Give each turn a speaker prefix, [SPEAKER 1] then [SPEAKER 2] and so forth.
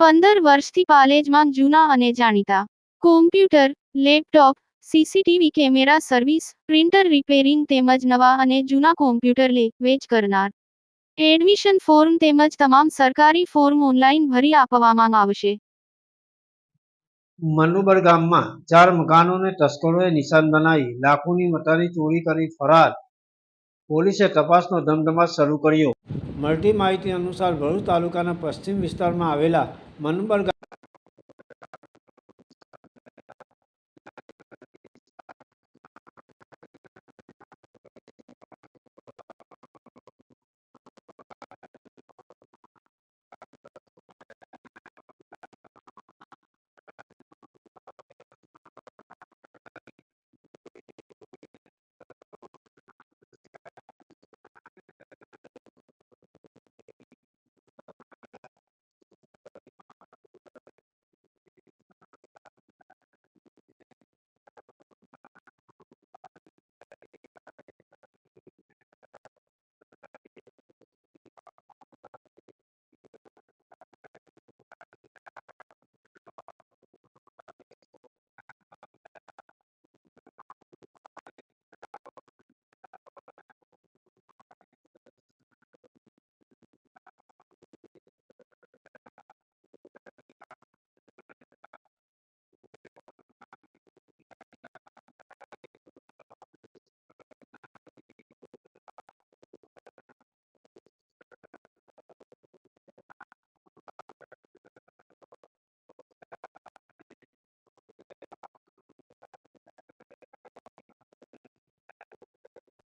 [SPEAKER 1] પંદર વર્ષથી પાલેજમાં જૂના અને જાણીતા. Computer laptop CCTV camera service printer repairing તેમજ નવા અને જૂના કોમ્પ્યુટર લે, વેચ કરનાર. એડમિશન ફોર્મ તેમજ તમામ સરકારી ફોર્મ ઓનલાઈન ભરી આપવામાં આવશે.
[SPEAKER 2] મનુબર ગામમાં ચાર મકાનોને તસ્કરોએ નિશાન બનાવી લાખોની મતાની ચોરી કરી ફરાર. પોલીસે તપાસનો ધમધમાટ શરૂ કર્યો. મળતી માહિતી અનુસાર ભરૂચ તાલુકાના પશ્ચિમ વિસ્તારમાં આવેલા મનુબર